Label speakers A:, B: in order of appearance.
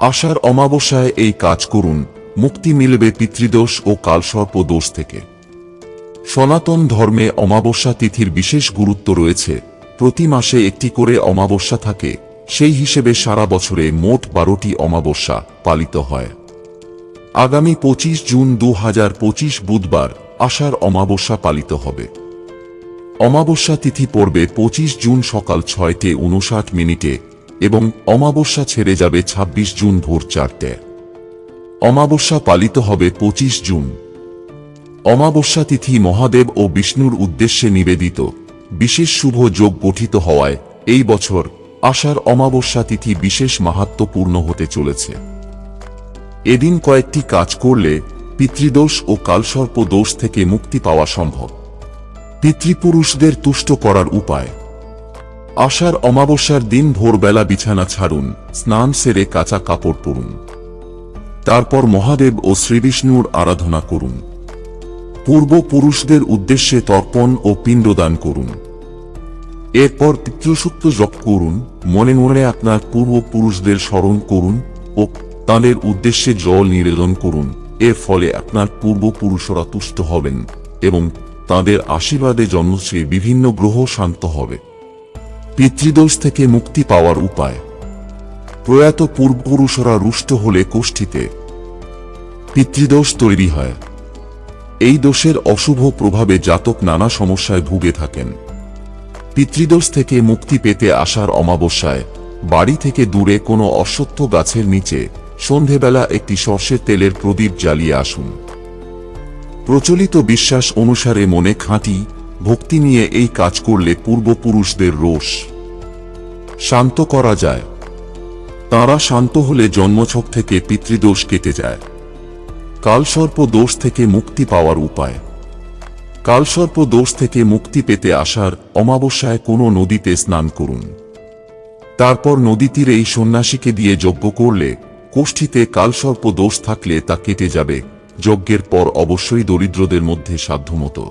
A: আষাঢ় অমাবস্যায় এই কাজ করুন, মুক্তি মিলবে পিতৃদোষ ও কালসর্প দোষ থেকে। সনাতন ধর্মে অমাবস্যা তিথির বিশেষ গুরুত্ব রয়েছে। প্রতি মাসে একটি করে অমাবস্যা থাকে, সেই হিসেবে সারা বছরে মোট বারোটি অমাবস্যা পালিত হয়। আগামী পঁচিশ জুন দু হাজার পঁচিশ বুধবার আষাঢ় অমাবস্যা পালিত হবে। অমাবস্যা তিথি পড়বে পঁচিশ জুন সকাল ছয়টে উনষাট মিনিটে এবং অমাবস্যা ছেড়ে যাবে ২৬ জুন ভোর চারটে। অমাবস্যা পালিত হবে পঁচিশ জুন। অমাবস্যা তিথি মহাদেব ও বিষ্ণুর উদ্দেশ্যে নিবেদিত। বিশেষ শুভ যোগ গঠিত হওয়ায় এই বছর আষাঢ় অমাবস্যা তিথি বিশেষ মাহাত্মপূর্ণ হতে চলেছে। এদিন কয়েকটি কাজ করলে পিতৃদোষ ও কালসর্প দোষ থেকে মুক্তি পাওয়া সম্ভব। পিতৃপুরুষদের তুষ্ট করার উপায় আষাঢ় অমাবস্যার দিন ভোরবেলা বিছানা ছাড়ুন, স্নান সেরে কাঁচা কাপড় পরুন। তারপর মহাদেব ও শ্রীবিষ্ণুর আরাধনা করুন। পূর্বপুরুষদের উদ্দেশ্যে তর্পণ ও পিণ্ডদান করুন। এরপর পিতৃসূক্ত জপ করুন, মনে মনে আপনার পূর্বপুরুষদের স্মরণ করুন ও তাঁদের উদ্দেশ্যে জল নিবেদন করুন। এর ফলে আপনার পূর্বপুরুষরা তুষ্ট হবেন এবং তাঁদের আশীর্বাদে জন্মশ্রী বিভিন্ন গ্রহ শান্ত হবে। পিতৃদোষ থেকে মুক্তি পাওয়ার উপায়। প্রয়াত পূর্বপুরুষরা রুষ্ট হলে কোষ্ঠীতে পিতৃদোষ তৈরি হয়। এই দোষের অশুভ প্রভাবে জাতক নানা সমস্যায় ভুগে থাকেন। পিতৃদোষ থেকে মুক্তি পেতে আসার অমাবস্যায় বাড়ি থেকে দূরে কোনো অশ্বত্থ গাছের নিচে সন্ধেবেলা একটি সর্ষের তেলের প্রদীপ জ্বালিয়ে আসুন। প্রচলিত বিশ্বাস অনুসারে মনে খাঁটি ভক্তি নিয়ে এই কাজ করলে পূর্বপুরুষদের রোষ। শান্ত করা যায়। তাঁরা শান্ত হলে জন্মছক থেকে পিতৃদোষ কেটে যায়। কালসর্প দোষ থেকে মুক্তি পাওয়ার উপায়। কালসর্প দোষ থেকে মুক্তি পেতে আসার অমাবস্যায় কোনো নদীতে স্নান করুন। তারপর নদী তীরে এই সন্ন্যাসীকে দিয়ে যজ্ঞ করলে কোষ্ঠীতে কালসর্প দোষ থাকলে তা কেটে যাবে। যজ্ঞের পর অবশ্যই দরিদ্রদের মধ্যে সাধ্যমতো।